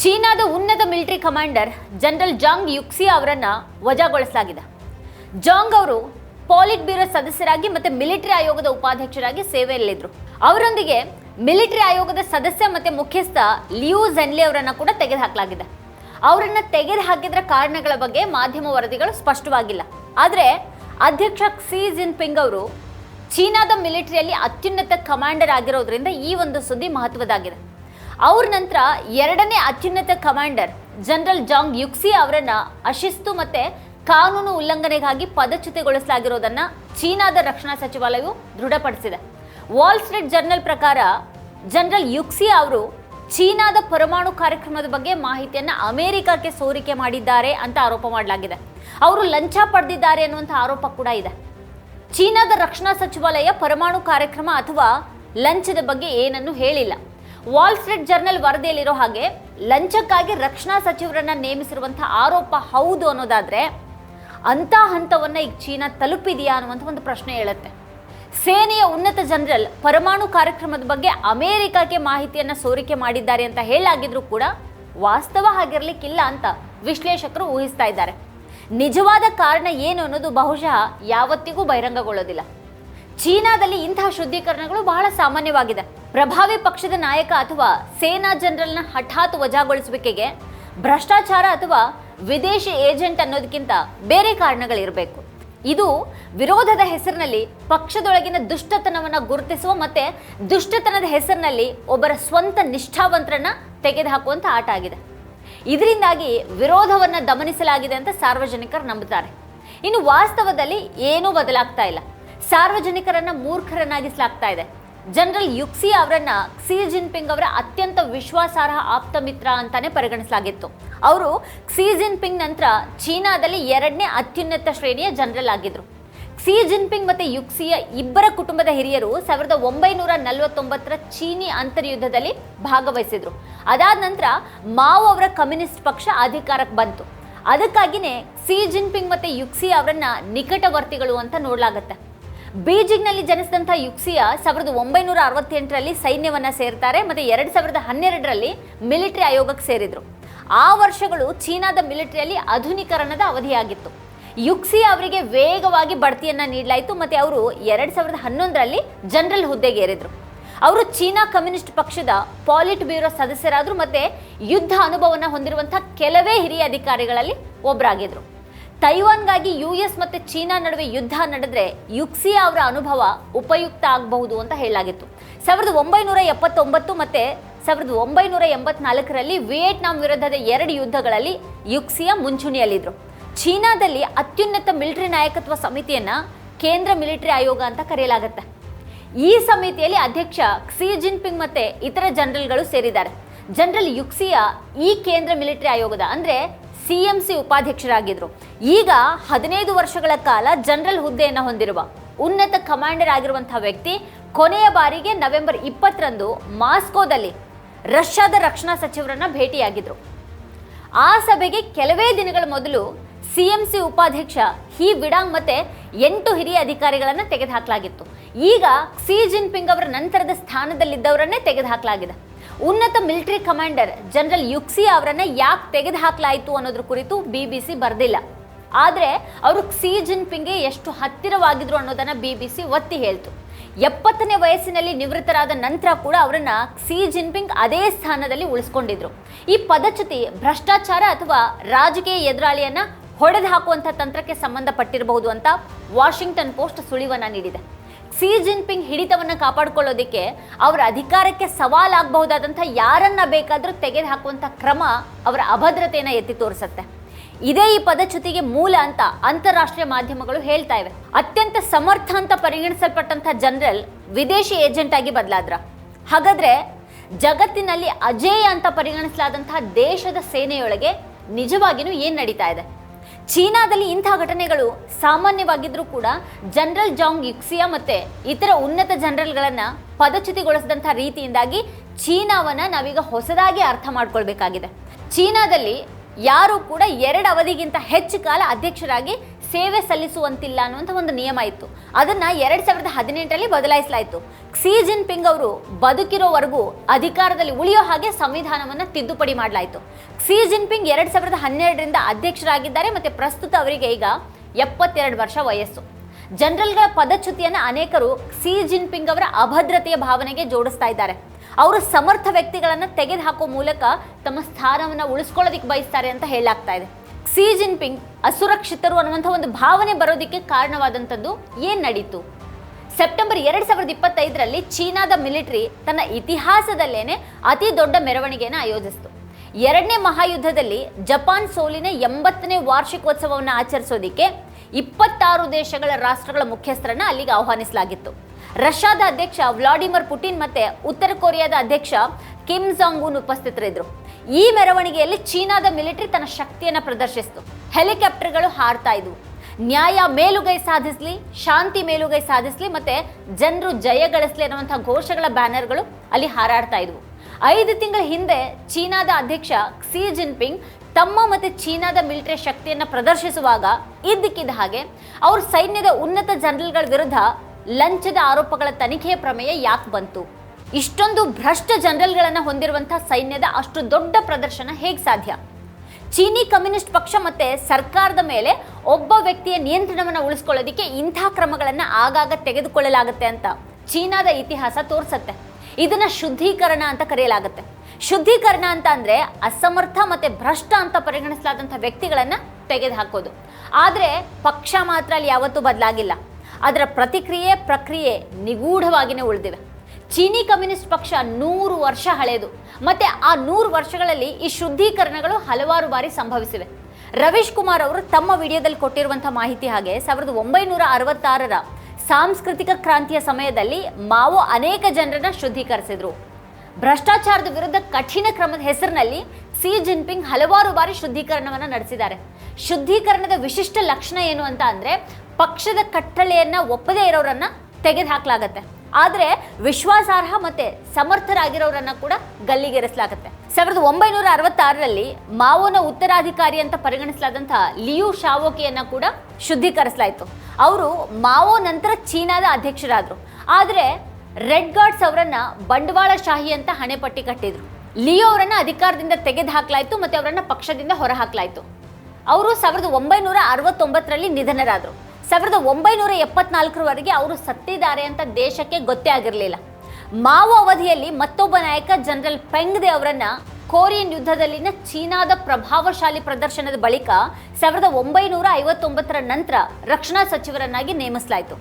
ಚೀನಾದ ಉನ್ನತ military commander general Zhang Youxia ಅವರನ್ನು ವಜಾಗೊಳಿಸಲಾಗಿದೆ. ಜಾಂಗ್ ಅವರು ಪಾಲಿಟ್ ಬ್ಯೂರೋ ಸದಸ್ಯರಾಗಿ ಮತ್ತೆ ಮಿಲಿಟರಿ ಆಯೋಗದ ಉಪಾಧ್ಯಕ್ಷರಾಗಿ ಸೇವೆಯಲ್ಲಿದ್ದರು ಅವರೊಂದಿಗೆ ಮಿಲಿಟರಿ ಆಯೋಗದ ಸದಸ್ಯ ಮತ್ತು ಮುಖ್ಯಸ್ಥ ಲಿಯೂ ಜೆನ್ಲಿ ಅವರನ್ನು ಕೂಡ ತೆಗೆದುಹಾಕಲಾಗಿದೆ. ಅವರನ್ನು ತೆಗೆದು ಹಾಕಿದ್ರ ಕಾರಣಗಳ ಬಗ್ಗೆ ಮಾಧ್ಯಮ ವರದಿಗಳು ಸ್ಪಷ್ಟವಾಗಿಲ್ಲ. ಆದರೆ ಅಧ್ಯಕ್ಷ ಕ್ಸಿ ಜಿನ್ಪಿಂಗ್ ಅವರು ಚೀನಾದ ಮಿಲಿಟರಿಯಲ್ಲಿ ಅತ್ಯುನ್ನತ ಕಮಾಂಡರ್ ಆಗಿರೋದ್ರಿಂದ ಈ ಒಂದು ಸುದ್ದಿ ಮಹತ್ವದಾಗಿದೆ ಅವ್ರ ನಂತರ ಎರಡನೇ ಅತ್ಯುನ್ನತ ಕಮಾಂಡರ್ ಜನರಲ್ ಜಾಂಗ್ ಯುಕ್ಸಿ ಅವರನ್ನ ಅಶಿಸ್ತು ಮತ್ತೆ ಕಾನೂನು ಉಲ್ಲಂಘನೆಗಾಗಿ ಪದಚ್ಯುತಿಗೊಳಿಸಲಾಗಿರೋದನ್ನ ಚೀನಾದ ರಕ್ಷಣಾ ಸಚಿವಾಲಯವು ದೃಢಪಡಿಸಿದೆ. ವಾಲ್ ಸ್ಟ್ರೀಟ್ ಜರ್ನಲ್ ಪ್ರಕಾರ ಜನರಲ್ ಯುಕ್ಸಿ ಅವರು ಚೀನಾದ ಪರಮಾಣು ಕಾರ್ಯಕ್ರಮದ ಬಗ್ಗೆ ಮಾಹಿತಿಯನ್ನು ಅಮೆರಿಕಕ್ಕೆ ಸೋರಿಕೆ ಮಾಡಿದ್ದಾರೆ ಅಂತ ಆರೋಪ ಮಾಡಲಾಗಿದೆ. ಅವರು ಲಂಚ ಪಡೆದಿದ್ದಾರೆ ಅನ್ನುವಂಥ ಆರೋಪ ಕೂಡ ಇದೆ. ಚೀನಾದ ರಕ್ಷಣಾ ಸಚಿವಾಲಯ ಪರಮಾಣು ಕಾರ್ಯಕ್ರಮ ಅಥವಾ ಲಂಚದ ಬಗ್ಗೆ ಏನನ್ನು ಹೇಳಿಲ್ಲ. ವಾಲ್ ಸ್ಟ್ರೀಟ್ ಜರ್ನಲ್ ವರದಿಯಲ್ಲಿರೋ ಹಾಗೆ ಲಂಚಕ್ಕಾಗಿ ರಕ್ಷಣಾ ಸಚಿವರನ್ನ ನೇಮಿಸಿರುವಂತಹ ಆರೋಪ ಹೌದು ಅನ್ನೋದಾದ್ರೆ ಅಂತ ಹಂತವನ್ನ ಈಗ ಚೀನಾ ತಲುಪಿದೆಯಾ ಅನ್ನುವಂಥ ಒಂದು ಪ್ರಶ್ನೆ ಹೇಳುತ್ತೆ. ಸೇನೆಯ ಉನ್ನತ ಜನರಲ್ ಪರಮಾಣು ಕಾರ್ಯಕ್ರಮದ ಬಗ್ಗೆ ಅಮೆರಿಕಕ್ಕೆ ಮಾಹಿತಿಯನ್ನ ಸೋರಿಕೆ ಮಾಡಿದ್ದಾರೆ ಅಂತ ಹೇಳಾಗಿದ್ರು ಕೂಡ ವಾಸ್ತವ ಆಗಿರ್ಲಿಕ್ಕಿಲ್ಲ ಅಂತ ವಿಶ್ಲೇಷಕರು ಊಹಿಸ್ತಾ ಇದ್ದಾರೆ. ನಿಜವಾದ ಕಾರಣ ಏನು ಅನ್ನೋದು ಬಹುಶಃ ಯಾವತ್ತಿಗೂ ಬಹಿರಂಗಗೊಳ್ಳೋದಿಲ್ಲ. ಚೀನಾದಲ್ಲಿ ಇಂತಹ ಶುದ್ಧೀಕರಣಗಳು ಬಹಳ ಸಾಮಾನ್ಯವಾಗಿದೆ. ಪ್ರಭಾವಿ ಪಕ್ಷದ ನಾಯಕ ಅಥವಾ ಸೇನಾ ಜನರಲ್ನ ಹಠಾತ್ ವಜಾಗೊಳಿಸುವಿಕೆಗೆ ಭ್ರಷ್ಟಾಚಾರ ಅಥವಾ ವಿದೇಶಿ ಏಜೆಂಟ್ ಅನ್ನೋದಕ್ಕಿಂತ ಬೇರೆ ಕಾರಣಗಳಿರಬೇಕು. ಇದು ವಿರೋಧದ ಹೆಸರಿನಲ್ಲಿ ಪಕ್ಷದೊಳಗಿನ ದುಷ್ಟತನವನ್ನು ಗುರುತಿಸುವ ಮತ್ತೆ ದುಷ್ಟತನದ ಹೆಸರಿನಲ್ಲಿ ಒಬ್ಬರ ಸ್ವಂತ ನಿಷ್ಠಾವಂತರನ್ನ ತೆಗೆದುಹಾಕುವಂಥ ಆಟ ಆಗಿದೆ. ಇದರಿಂದಾಗಿ ವಿರೋಧವನ್ನು ದಮನಿಸಲಾಗಿದೆ ಅಂತ ಸಾರ್ವಜನಿಕರು ನಂಬುತ್ತಾರೆ. ಇನ್ನು ವಾಸ್ತವದಲ್ಲಿ ಏನೂ ಬದಲಾಗ್ತಾ ಇಲ್ಲ. ಸಾರ್ವಜನಿಕರನ್ನ ಮೂರ್ಖರನ್ನಾಗಿಸಲಾಗ್ತಾ ಇದೆ. ಜನರಲ್ ಯುಕ್ಸಿ ಅವರನ್ನ ಕ್ಸಿ ಜಿನ್ಪಿಂಗ್ ಅವರ ಅತ್ಯಂತ ವಿಶ್ವಾಸಾರ್ಹ ಆಪ್ತ ಮಿತ್ರ ಅಂತಾನೆ ಪರಿಗಣಿಸಲಾಗಿತ್ತು. ಅವರು ಕ್ಸಿ ಜಿನ್ಪಿಂಗ್ ನಂತರ ಚೀನಾದಲ್ಲಿ ಎರಡನೇ ಅತ್ಯುನ್ನತ ಶ್ರೇಣಿಯ ಜನರಲ್ ಆಗಿದ್ರು. ಕ್ಸಿ ಜಿನ್ಪಿಂಗ್ ಮತ್ತೆ ಯುಕ್ಸಿಯ ಇಬ್ಬರ ಕುಟುಂಬದ ಹಿರಿಯರು ಸಾವಿರದ ಒಂಬೈನೂರ ನಲವತ್ತೊಂಬತ್ತರ ಚೀನಿ ಅಂತರ್ಯುದ್ಧದಲ್ಲಿ ಭಾಗವಹಿಸಿದ್ರು. ಅದಾದ ನಂತರ ಮಾವು ಅವರ ಕಮ್ಯುನಿಸ್ಟ್ ಪಕ್ಷ ಅಧಿಕಾರಕ್ಕೆ ಬಂತು. ಅದಕ್ಕಾಗಿನೇ ಕ್ಸಿ ಜಿನ್ಪಿಂಗ್ ಮತ್ತೆ ಯುಕ್ಸಿ ಅವರನ್ನ ನಿಕಟವರ್ತಿಗಳು ಅಂತ ನೋಡಲಾಗತ್ತೆ. ಬೀಜಿಂಗ್ನಲ್ಲಿ ಜನಿಸಿದಂಥ ಯುಕ್ಸಿಯಾ ಸಾವಿರದ ಒಂಬೈನೂರ ಅರವತ್ತೆಂಟರಲ್ಲಿ ಸೈನ್ಯವನ್ನ ಸೇರ್ತಾರೆ, ಮತ್ತೆ ಎರಡು ಸಾವಿರದ ಹನ್ನೆರಡರಲ್ಲಿ ಮಿಲಿಟರಿ ಆಯೋಗಕ್ಕೆ ಸೇರಿದ್ರು. ಆ ವರ್ಷಗಳು ಚೀನಾದ ಮಿಲಿಟರಿಯಲ್ಲಿ ಆಧುನೀಕರಣದ ಅವಧಿಯಾಗಿತ್ತು. ಯುಕ್ಸಿ ಅವರಿಗೆ ವೇಗವಾಗಿ ಬಡ್ತಿಯನ್ನ ನೀಡಲಾಯಿತು, ಮತ್ತೆ ಅವರು ಎರಡು ಸಾವಿರದ ಹನ್ನೊಂದರಲ್ಲಿ ಜನರಲ್ ಹುದ್ದೆಗೆ ಏರಿದ್ರು ಅವರು ಚೀನಾ ಕಮ್ಯುನಿಸ್ಟ್ ಪಕ್ಷದ ಪಾಲಿಟ್ ಬ್ಯೂರೋ ಸದಸ್ಯರಾದ್ರು, ಮತ್ತೆ ಯುದ್ಧ ಅನುಭವವನ್ನು ಹೊಂದಿರುವಂಥ ಕೆಲವೇ ಹಿರಿಯ ಅಧಿಕಾರಿಗಳಲ್ಲಿ ಒಬ್ಬರಾಗಿದ್ರು ತೈವಾನ್ಗಾಗಿ ಯು ಎಸ್ ಮತ್ತು ಚೀನಾ ನಡುವೆ ಯುದ್ಧ ನಡೆದ್ರೆ ಯುಕ್ಸಿಯಾ ಅವರ ಅನುಭವ ಉಪಯುಕ್ತ ಆಗಬಹುದು ಅಂತ ಹೇಳಲಾಗಿತ್ತು. ಸಾವಿರದ ಒಂಬೈನೂರ ಎಪ್ಪತ್ತೊಂಬತ್ತು ಮತ್ತು ಸಾವಿರದ ಒಂಬೈನೂರ ಎಂಬತ್ನಾಲ್ಕರಲ್ಲಿ ವಿಯೆಟ್ನಾಂ ವಿರುದ್ಧದ ಎರಡು ಯುದ್ಧಗಳಲ್ಲಿ ಯುಕ್ಸಿಯಾ ಮುಂಚೂಣಿಯಲ್ಲಿದ್ದರು ಚೀನಾದಲ್ಲಿ ಅತ್ಯುನ್ನತ ಮಿಲಿಟರಿ ನಾಯಕತ್ವ ಸಮಿತಿಯನ್ನು ಕೇಂದ್ರ ಮಿಲಿಟರಿ ಆಯೋಗ ಅಂತ ಕರೆಯಲಾಗುತ್ತೆ. ಈ ಸಮಿತಿಯಲ್ಲಿ ಅಧ್ಯಕ್ಷ ಕ್ಸಿ ಜಿನ್ಪಿಂಗ್ ಮತ್ತು ಇತರ ಜನರಲ್ಗಳು ಸೇರಿದ್ದಾರೆ. ಜನರಲ್ ಯುಕ್ಸಿಯಾ ಈ ಕೇಂದ್ರ ಮಿಲಿಟರಿ ಆಯೋಗದ ಅಂದರೆ ಸಿ ಎಂ ಸಿ ಉಪಾಧ್ಯಕ್ಷರಾಗಿದ್ರು. ಈಗ ಹದಿನೈದು ವರ್ಷಗಳ ಕಾಲ ಜನರಲ್ ಹುದ್ದೆಯನ್ನು ಹೊಂದಿರುವ ಉನ್ನತ ಕಮಾಂಡರ್ ಆಗಿರುವಂತಹ ವ್ಯಕ್ತಿ ಕೊನೆಯ ಬಾರಿಗೆ ನವೆಂಬರ್ ಇಪ್ಪತ್ತರಂದು ಮಾಸ್ಕೋದಲ್ಲಿ ರಷ್ಯಾದ ರಕ್ಷಣಾ ಸಚಿವರನ್ನ ಭೇಟಿಯಾಗಿದ್ರು. ಆ ಸಭೆಗೆ ಕೆಲವೇ ದಿನಗಳ ಮೊದಲು ಸಿಎಂಸಿ ಉಪಾಧ್ಯಕ್ಷ ಹಿ ವಿಡಾಂಗ್ ಮತ್ತೆ ಎಂಟು ಹಿರಿಯ ಅಧಿಕಾರಿಗಳನ್ನು ತೆಗೆದುಹಾಕಲಾಗಿತ್ತು. ಈಗ ಕ್ಸಿ ಜಿನ್ಪಿಂಗ್ ಅವರ ನಂತರದ ಸ್ಥಾನದಲ್ಲಿದ್ದವರನ್ನೇ ತೆಗೆದುಹಾಕಲಾಗಿದೆ. ಉನ್ನತ ಮಿಲಿಟರಿ ಕಮಾಂಡರ್ ಜನರಲ್ ಯುಕ್ಸಿ ಅವರನ್ನ ಯಾಕೆ ತೆಗೆದುಹಾಕಲಾಯಿತು ಅನ್ನೋದ್ರ ಕುರಿತು ಬಿಬಿಸಿ ಬರೆದಿಲ್ಲ. ಆದರೆ ಅವರು ಕ್ಸಿ ಜಿನ್ಪಿಂಗ್ಗೆ ಎಷ್ಟು ಹತ್ತಿರವಾಗಿದ್ರು ಅನ್ನೋದನ್ನು ಬಿ ಬಿ ಸಿ ಒತ್ತಿ ಹೇಳ್ತು. ಎಪ್ಪತ್ತನೇ ವಯಸ್ಸಿನಲ್ಲಿ ನಿವೃತ್ತರಾದ ನಂತರ ಕೂಡ ಅವರನ್ನು ಕ್ಸಿ ಜಿನ್ಪಿಂಗ್ ಅದೇ ಸ್ಥಾನದಲ್ಲಿ ಉಳಿಸ್ಕೊಂಡಿದ್ರು. ಈ ಪದಚ್ಯುತಿ, ಭ್ರಷ್ಟಾಚಾರ ಅಥವಾ ರಾಜಕೀಯ ಎದುರಾಳಿಯನ್ನು ಹೊಡೆದು ಹಾಕುವಂಥ ತಂತ್ರಕ್ಕೆ ಸಂಬಂಧಪಟ್ಟಿರಬಹುದು ಅಂತ ವಾಷಿಂಗ್ಟನ್ ಪೋಸ್ಟ್ ಸುಳಿವನ್ನು ನೀಡಿದೆ. ಸಿ ಜಿನ್ಪಿಂಗ್ ಹಿಡಿತವನ್ನು ಕಾಪಾಡಿಕೊಳ್ಳೋದಕ್ಕೆ ಅವರ ಅಧಿಕಾರಕ್ಕೆ ಸವಾಲಾಗಬಹುದಾದಂಥ ಯಾರನ್ನ ಬೇಕಾದರೂ ತೆಗೆದು ಹಾಕುವಂಥ ಕ್ರಮ ಅವರ ಅಭದ್ರತೆಯನ್ನು ಎತ್ತಿ ತೋರಿಸುತ್ತೆ. ಇದೇ ಈ ಪದಚ್ಯುತಿಗೆ ಮೂಲ ಅಂತ ಅಂತಾರಾಷ್ಟ್ರೀಯ ಮಾಧ್ಯಮಗಳು ಹೇಳ್ತಾ ಇವೆ. ಅತ್ಯಂತ ಸಮರ್ಥ ಅಂತ ಪರಿಗಣಿಸಲ್ಪಟ್ಟಂಥ ಜನರಲ್ ವಿದೇಶಿ ಏಜೆಂಟ್ ಆಗಿ ಬದಲಾದ್ರ. ಹಾಗಾದ್ರೆ ಜಗತ್ತಿನಲ್ಲಿ ಅಜೇಯ ಅಂತ ಪರಿಗಣಿಸಲಾದಂತಹ ದೇಶದ ಸೇನೆಯೊಳಗೆ ನಿಜವಾಗಿಯೂ ಏನು ನಡೀತಾ ಇದೆ? ಚೀನಾದಲ್ಲಿ ಇಂತಹ ಘಟನೆಗಳು ಸಾಮಾನ್ಯವಾಗಿದ್ರೂ ಕೂಡ ಜನರಲ್ ಜಾಂಗ್ ಯುಕ್ಸಿಯಾ ಮತ್ತೆ ಇತರ ಉನ್ನತ ಜನರಲ್ಗಳನ್ನ ಪದಚ್ಯುತಿಗೊಳಿಸಿದಂಥ ರೀತಿಯಿಂದಾಗಿ ಚೀನಾವನ್ನ ನಾವೀಗ ಹೊಸದಾಗಿ ಅರ್ಥ ಮಾಡ್ಕೊಳ್ಬೇಕಾಗಿದೆ. ಚೀನಾದಲ್ಲಿ ಯಾರು ಕೂಡ ಎರಡು ಅವಧಿಗಿಂತ ಹೆಚ್ಚು ಕಾಲ ಅಧ್ಯಕ್ಷರಾಗಿ ಸೇವೆ ಸಲ್ಲಿಸುವಂತಿಲ್ಲ ಅನ್ನುವಂಥ ಒಂದು ನಿಯಮ ಇತ್ತು. ಅದನ್ನ ಎರಡು ಸಾವಿರದ ಹದಿನೆಂಟರಲ್ಲಿ ಬದಲಾಯಿಸಲಾಯಿತು. ಕ್ಸಿ ಜಿನ್ಪಿಂಗ್ ಅವರು ಬದುಕಿರೋವರೆಗೂ ಅಧಿಕಾರದಲ್ಲಿ ಉಳಿಯೋ ಹಾಗೆ ಸಂವಿಧಾನವನ್ನ ತಿದ್ದುಪಡಿ ಮಾಡಲಾಯಿತು. ಕ್ಸಿ ಜಿನ್ಪಿಂಗ್ ಎರಡು ಸಾವಿರದ ಹನ್ನೆರಡರಿಂದ ಅಧ್ಯಕ್ಷರಾಗಿದ್ದಾರೆ ಮತ್ತೆ ಪ್ರಸ್ತುತ ಅವರಿಗೆ ಈಗ ಎಪ್ಪತ್ತೆರಡು ವರ್ಷ ವಯಸ್ಸು. ಜನರಲ್ಗಳ ಪದಚ್ಯುತಿಯನ್ನು ಅನೇಕರು ಸಿ ಜಿನ್ಪಿಂಗ್ ಅವರ ಅಭದ್ರತೆಯ ಭಾವನೆಗೆ ಜೋಡಿಸ್ತಾ ಇದ್ದಾರೆ. ಅವರು ಸಮರ್ಥ ವ್ಯಕ್ತಿಗಳನ್ನು ತೆಗೆದುಹಾಕೋ ಮೂಲಕ ತಮ್ಮ ಸ್ಥಾನವನ್ನ ಉಳಿಸ್ಕೊಳ್ಳೋದಕ್ಕೆ ಬಯಸ್ತಾರೆ ಅಂತ ಹೇಳಲಾಗ್ತಾ ಇದೆ. ಸಿ ಜಿನ್ಪಿಂಗ್ ಅಸುರಕ್ಷಿತರು ಅನ್ನುವಂಥ ಒಂದು ಭಾವನೆ ಬರೋದಕ್ಕೆ ಕಾರಣವಾದಂಥದ್ದು ಏನ್ ನಡೀತು? ಸೆಪ್ಟೆಂಬರ್ ಎರಡು ಸಾವಿರದ ಇಪ್ಪತ್ತೈದರಲ್ಲಿ ಚೀನಾದ ಮಿಲಿಟರಿ ತನ್ನ ಇತಿಹಾಸದಲ್ಲೇನೆ ಅತಿ ದೊಡ್ಡ ಮೆರವಣಿಗೆಯನ್ನು ಆಯೋಜಿಸಿತು. ಎರಡನೇ ಮಹಾಯುದ್ಧದಲ್ಲಿ ಜಪಾನ್ ಸೋಲಿನ ಎಂಬತ್ತನೇ ವಾರ್ಷಿಕೋತ್ಸವವನ್ನು ಆಚರಿಸೋದಿಕ್ಕೆ ಇಪ್ಪತ್ತಾರು ದೇಶಗಳ ರಾಷ್ಟ್ರಗಳ ಮುಖ್ಯಸ್ಥರನ್ನ ಅಲ್ಲಿಗೆ ಆಹ್ವಾನಿಸಲಾಗಿತ್ತು. ರಷ್ಯಾದ ಅಧ್ಯಕ್ಷ ವ್ಲಾಡಿಮಿರ್ ಪುಟಿನ್ ಮತ್ತೆ ಉತ್ತರ ಕೊರಿಯಾದ ಅಧ್ಯಕ್ಷ ಕಿಮ್ ಜಾಂಗ್ ಉನ್ ಉಪಸ್ಥಿತರಿದ್ದರು. ಈ ಮೆರವಣಿಗೆಯಲ್ಲಿ ಚೀನಾದ ಮಿಲಿಟರಿ ತನ್ನ ಶಕ್ತಿಯನ್ನ ಪ್ರದರ್ಶಿಸಿತು. ಹೆಲಿಕಾಪ್ಟರ್ಗಳು ಹಾರ್ತಾ ಇದ್ವು. ನ್ಯಾಯ ಮೇಲುಗೈ ಸಾಧಿಸಲಿ, ಶಾಂತಿ ಮೇಲುಗೈ ಸಾಧಿಸಲಿ ಮತ್ತೆ ಜನರು ಜಯ ಗಳಿಸ್ಲಿ ಅನ್ನುವಂಥ ಘೋಷಗಳ ಬ್ಯಾನರ್ಗಳು ಅಲ್ಲಿ ಹಾರಾಡ್ತಾ ಇದ್ವು. ಐದು ತಿಂಗಳ ಹಿಂದೆ ಚೀನಾದ ಅಧ್ಯಕ್ಷ ಕ್ಸಿ ಜಿನ್ಪಿಂಗ್ ತಮ್ಮ ಮತ್ತು ಚೀನಾದ ಮಿಲಿಟರಿ ಶಕ್ತಿಯನ್ನು ಪ್ರದರ್ಶಿಸುವಾಗ ಇದ್ದಕ್ಕಿದ್ದ ಹಾಗೆ ಅವ್ರ ಸೈನ್ಯದ ಉನ್ನತ ಜನರಲ್ಗಳ ವಿರುದ್ಧ ಲಂಚದ ಆರೋಪಗಳ ತನಿಖೆಯ ಪ್ರಮೇಯ ಯಾಕೆ ಬಂತು? ಇಷ್ಟೊಂದು ಭ್ರಷ್ಟ ಜನರಲ್ಗಳನ್ನು ಹೊಂದಿರುವಂಥ ಸೈನ್ಯದ ಅಷ್ಟು ದೊಡ್ಡ ಪ್ರದರ್ಶನ ಹೇಗೆ ಸಾಧ್ಯ? ಚೀನಿ ಕಮ್ಯುನಿಸ್ಟ್ ಪಕ್ಷ ಮತ್ತೆ ಸರ್ಕಾರದ ಮೇಲೆ ಒಬ್ಬ ವ್ಯಕ್ತಿಯ ನಿಯಂತ್ರಣವನ್ನು ಉಳಿಸ್ಕೊಳ್ಳೋದಕ್ಕೆ ಇಂಥ ಕ್ರಮಗಳನ್ನು ಆಗಾಗ ತೆಗೆದುಕೊಳ್ಳಲಾಗುತ್ತೆ ಅಂತ ಚೀನಾದ ಇತಿಹಾಸ ತೋರಿಸತ್ತೆ. ಇದನ್ನ ಶುದ್ಧೀಕರಣ ಅಂತ ಕರೆಯಲಾಗುತ್ತೆ. ಶುದ್ಧೀಕರಣ ಅಂತ ಅಂದ್ರೆ ಅಸಮರ್ಥ ಮತ್ತೆ ಭ್ರಷ್ಟ ಅಂತ ಪರಿಗಣಿಸಲಾದಂಥ ವ್ಯಕ್ತಿಗಳನ್ನ ತೆಗೆದುಹಾಕೋದು. ಆದರೆ ಪಕ್ಷ ಮಾತ್ರ ಅಲ್ಲಿ ಯಾವತ್ತೂ ಬದಲಾಗಿಲ್ಲ. ಅದರ ಪ್ರತಿಕ್ರಿಯೆ ಪ್ರಕ್ರಿಯೆ ನಿಗೂಢವಾಗಿನೇ ಉಳಿದಿವೆ. ಚೀನಿ ಕಮ್ಯುನಿಸ್ಟ್ ಪಕ್ಷ ನೂರು ವರ್ಷ ಹಳೆಯದು ಮತ್ತೆ ಆ ನೂರು ವರ್ಷಗಳಲ್ಲಿ ಈ ಶುದ್ಧೀಕರಣಗಳು ಹಲವಾರು ಬಾರಿ ಸಂಭವಿಸಿವೆ. ರವೀಶ್ ಕುಮಾರ್ ಅವರು ತಮ್ಮ ವಿಡಿಯೋದಲ್ಲಿ ಕೊಟ್ಟಿರುವಂಥ ಮಾಹಿತಿ ಹಾಗೆ ಸಾವಿರದ ಒಂಬೈನೂರ ಅರವತ್ತಾರರ ಸಾಂಸ್ಕೃತಿಕ ಕ್ರಾಂತಿಯ ಸಮಯದಲ್ಲಿ ಮಾವೋ ಅನೇಕ ಜನರನ್ನ ಶುದ್ಧೀಕರಿಸಿದ್ರು. ಭ್ರಷ್ಟಾಚಾರದ ವಿರುದ್ಧ ಕಠಿಣ ಕ್ರಮದ ಹೆಸರಿನಲ್ಲಿ ಸಿ ಜಿನ್ಪಿಂಗ್ ಹಲವಾರು ಬಾರಿ ಶುದ್ಧೀಕರಣವನ್ನು ನಡೆಸಿದ್ದಾರೆ. ಶುದ್ಧೀಕರಣದ ವಿಶಿಷ್ಟ ಲಕ್ಷಣ ಏನು ಅಂತ ಅಂದರೆ ಪಕ್ಷದ ಕಟ್ಟಳೆಯನ್ನ ಒಪ್ಪದೇ ಇರೋರನ್ನ ತೆಗೆದುಹಾಕ್ಲಾಗತ್ತೆ. ಆದ್ರೆ ವಿಶ್ವಾಸಾರ್ಹ ಮತ್ತು ಸಮರ್ಥರಾಗಿರೋರನ್ನ ಕೂಡ ಗಲ್ಲಿಗೇರಿಸಲಾಗುತ್ತೆ. ಸಾವಿರದ ಒಂಬೈನೂರ ಅರವತ್ತಾರರಲ್ಲಿ ಮಾವೋನ ಉತ್ತರಾಧಿಕಾರಿ ಅಂತ ಪರಿಗಣಿಸಲಾದಂತಹ ಲಿಯು ಶಾವೋಕಿಯನ್ನು ಕೂಡ ಶುದ್ಧೀಕರಿಸಲಾಯಿತು. ಅವರು ಮಾವೋ ನಂತರ ಚೀನಾದ ಅಧ್ಯಕ್ಷರಾದರು. ಆದರೆ ರೆಡ್ ಗಾರ್ಡ್ಸ್ ಅವರನ್ನ ಬಂಡವಾಳಶಾಹಿ ಅಂತ ಹಣೆಪಟ್ಟಿ ಕಟ್ಟಿದ್ರು. ಲಿಯೋ ಅವರನ್ನು ಅಧಿಕಾರದಿಂದ ತೆಗೆದು ಹಾಕಲಾಯಿತು ಮತ್ತೆ ಅವರನ್ನು ಪಕ್ಷದಿಂದ ಹೊರಹಾಕಲಾಯಿತು. ಅವರು ಸಾವಿರದ ಒಂಬೈನೂರ ಅರವತ್ತೊಂಬತ್ತರಲ್ಲಿ ನಿಧನರಾದರು. ಸಾವಿರದ ಒಂಬೈನೂರ ಎಪ್ಪತ್ನಾಲ್ಕರವರೆಗೆ ಅವರು ಸತ್ತಿದ್ದಾರೆ ಅಂತ ದೇಶಕ್ಕೆ ಗೊತ್ತೇ ಆಗಿರಲಿಲ್ಲ. ಮಾವೋ ಅವಧಿಯಲ್ಲಿ ಮತ್ತೊಬ್ಬ ನಾಯಕ, ಜನರಲ್ ಪೆಂಗ್ದೆ ಅವರನ್ನ ಕೊರಿಯನ್ ಯುದ್ಧದಲ್ಲಿನ ಚೀನಾದ ಪ್ರಭಾವಶಾಲಿ ಪ್ರದರ್ಶನದ ಬಳಿಕ ಸಾವಿರದ ಒಂಬೈನೂರ ಐವತ್ತೊಂಬತ್ತರ ನಂತರ ರಕ್ಷಣಾ ಸಚಿವರನ್ನಾಗಿ ನೇಮಿಸಲಾಯಿತು.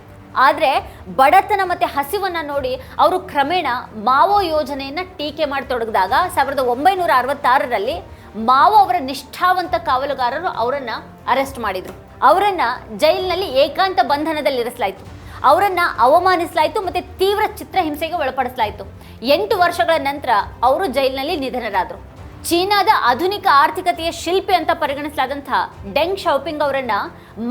ಆದರೆ ಬಡತನ ಮತ್ತೆ ಹಸಿವನ್ನ ನೋಡಿ ಅವರು ಕ್ರಮೇಣ ಮಾವೋ ಯೋಜನೆಯನ್ನು ಟೀಕೆ ಮಾಡಿ ತೊಡಗಿದಾಗ ಸಾವಿರದ ಒಂಬೈನೂರ ಅರವತ್ತಾರರಲ್ಲಿ ಮಾವೋ ಅವರ ನಿಷ್ಠಾವಂತ ಕಾವಲುಗಾರರು ಅವರನ್ನು ಅರೆಸ್ಟ್ ಮಾಡಿದ್ರು. ಅವರನ್ನ ಜೈಲಿನಲ್ಲಿ ಏಕಾಂತ ಬಂಧನದಲ್ಲಿರಿಸಲಾಯಿತು ಅವರನ್ನ ಅವಮಾನಿಸಲಾಯಿತು ಮತ್ತೆ ತೀವ್ರ ಚಿತ್ರಹಿಂಸೆಗೆ ಒಳಪಡಿಸಲಾಯಿತು. ಎಂಟು ವರ್ಷಗಳ ನಂತರ ಅವರು ಜೈಲಿನಲ್ಲಿ ನಿಧನರಾದರು. ಚೀನಾದ ಆಧುನಿಕ ಆರ್ಥಿಕತೆಯ ಶಿಲ್ಪಿ ಅಂತ ಪರಿಗಣಿಸಲಾದಂತಹ ಡೆಂಗ್ ಶೌಪಿಂಗ್ ಅವರನ್ನ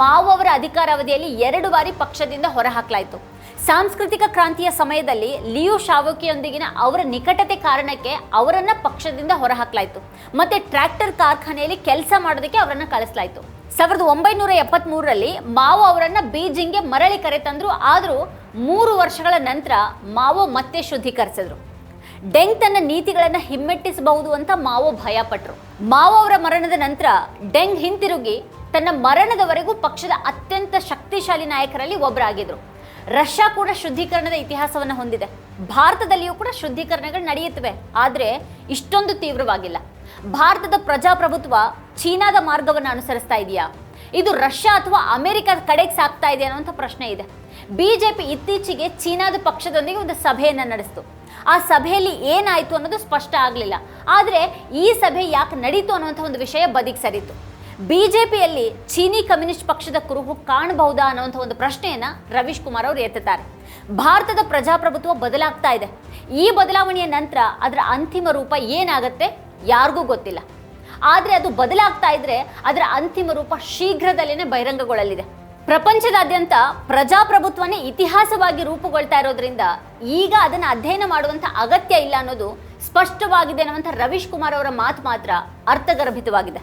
ಮಾವು ಅವರ ಅಧಿಕಾರಾವಧಿಯಲ್ಲಿ ಎರಡು ಬಾರಿ ಪಕ್ಷದಿಂದ ಹೊರಹಾಕಲಾಯಿತು. ಸಾಂಸ್ಕೃತಿಕ ಕ್ರಾಂತಿಯ ಸಮಯದಲ್ಲಿ ಲಿಯು ಶಾವಕಿಯೊಂದಿಗಿನ ಅವರ ನಿಕಟತೆ ಕಾರಣಕ್ಕೆ ಅವರನ್ನ ಪಕ್ಷದಿಂದ ಹೊರಹಾಕಲಾಯಿತು. ಮತ್ತೆ ಟ್ರ್ಯಾಕ್ಟರ್ ಕಾರ್ಖಾನೆಯಲ್ಲಿ ಕೆಲಸ ಮಾಡೋದಕ್ಕೆ ಅವರನ್ನ ಕಳಿಸಲಾಯಿತು. ಸಾವಿರದ ಒಂಬೈನೂರ ಎಪ್ಪತ್ಮೂರರಲ್ಲಿ ಮಾವೋ ಅವರನ್ನ ಬೀಜಿಂಗ್ಗೆ ಮರಳಿ ಕರೆ ತಂದ್ರು. ಆದರೂ ಮೂರು ವರ್ಷಗಳ ನಂತರ ಮಾವೋ ಮತ್ತೆ ಶುದ್ಧೀಕರಿಸಿದ್ರು. ಡೆಂಗ್ ತನ್ನ ನೀತಿಗಳನ್ನು ಹಿಮ್ಮೆಟ್ಟಿಸಬಹುದು ಅಂತ ಮಾವೋ ಭಯಪಟ್ಟರು ಮಾವೋ ಅವರ ಮರಣದ ನಂತರ ಡೆಂಗ್ ಹಿಂತಿರುಗಿ ತನ್ನ ಮರಣದವರೆಗೂ ಪಕ್ಷದ ಅತ್ಯಂತ ಶಕ್ತಿಶಾಲಿ ನಾಯಕರಲ್ಲಿ ಒಬ್ಬರಾಗಿದ್ರು. ರಷ್ಯಾ ಕೂಡ ಶುದ್ಧೀಕರಣದ ಇತಿಹಾಸವನ್ನು ಹೊಂದಿದೆ. ಭಾರತದಲ್ಲಿಯೂ ಕೂಡ ಶುದ್ಧೀಕರಣಗಳು ನಡೆಯುತ್ತವೆ. ಆದರೆ ಇಷ್ಟೊಂದು ತೀವ್ರವಾಗಿಲ್ಲ. ಭಾರತದ ಪ್ರಜಾಪ್ರಭುತ್ವ ಚೀನಾದ ಮಾರ್ಗವನ್ನು ಅನುಸರಿಸ್ತಾ ಇದೆಯಾ? ಇದು ರಷ್ಯಾ ಅಥವಾ ಅಮೆರಿಕದ ಕಡೆಗೆ ಸಾಕ್ತಾ ಇದೆ ಅನ್ನುವಂಥ ಪ್ರಶ್ನೆ ಇದೆ. ಬಿಜೆಪಿ ಇತ್ತೀಚೆಗೆ ಚೀನಾದ ಪಕ್ಷದೊಂದಿಗೆ ಒಂದು ಸಭೆಯನ್ನು ನಡೆಸಿತು. ಆ ಸಭೆಯಲ್ಲಿ ಏನಾಯಿತು ಅನ್ನೋದು ಸ್ಪಷ್ಟ ಆಗಲಿಲ್ಲ. ಆದರೆ ಈ ಸಭೆ ಯಾಕೆ ನಡೀತು ಅನ್ನುವಂಥ ಒಂದು ವಿಷಯ ಬದಿಗೆ ಸರಿತು. ಬಿಜೆಪಿಯಲ್ಲಿ ಚೀನಿ ಕಮ್ಯುನಿಸ್ಟ್ ಪಕ್ಷದ ಕುರುಹು ಕಾಣಬಹುದಾ ಅನ್ನುವಂಥ ಒಂದು ಪ್ರಶ್ನೆಯನ್ನ ರವೀಶ್ ಕುಮಾರ್ ಅವರು ಎತ್ತುತ್ತಾರೆ ಭಾರತದ ಪ್ರಜಾಪ್ರಭುತ್ವ ಬದಲಾಗ್ತಾ ಇದೆ. ಈ ಬದಲಾವಣೆಯ ನಂತರ ಅದರ ಅಂತಿಮ ರೂಪ ಏನಾಗುತ್ತೆ ಯಾರಿಗೂ ಗೊತ್ತಿಲ್ಲ. ಆದರೆ ಅದು ಬದಲಾಗ್ತಾ ಇದ್ರೆ ಅದರ ಅಂತಿಮ ರೂಪ ಶೀಘ್ರದಲ್ಲೇ ಬಹಿರಂಗಗೊಳ್ಳಲಿದೆ. ಪ್ರಪಂಚದಾದ್ಯಂತ ಪ್ರಜಾಪ್ರಭುತ್ವನೇ ಇತಿಹಾಸವಾಗಿ ರೂಪುಗೊಳ್ತಾ ಇರೋದ್ರಿಂದ ಈಗ ಅದನ್ನು ಅಧ್ಯಯನ ಮಾಡುವಂಥ ಅಗತ್ಯ ಇಲ್ಲ ಅನ್ನೋದು ಸ್ಪಷ್ಟವಾಗಿದೆ ಅನ್ನುವಂಥ ರವೀಶ್ ಕುಮಾರ್ ಅವರ ಮಾತು ಮಾತ್ರ ಅರ್ಥಗರ್ಭಿತವಾಗಿದೆ.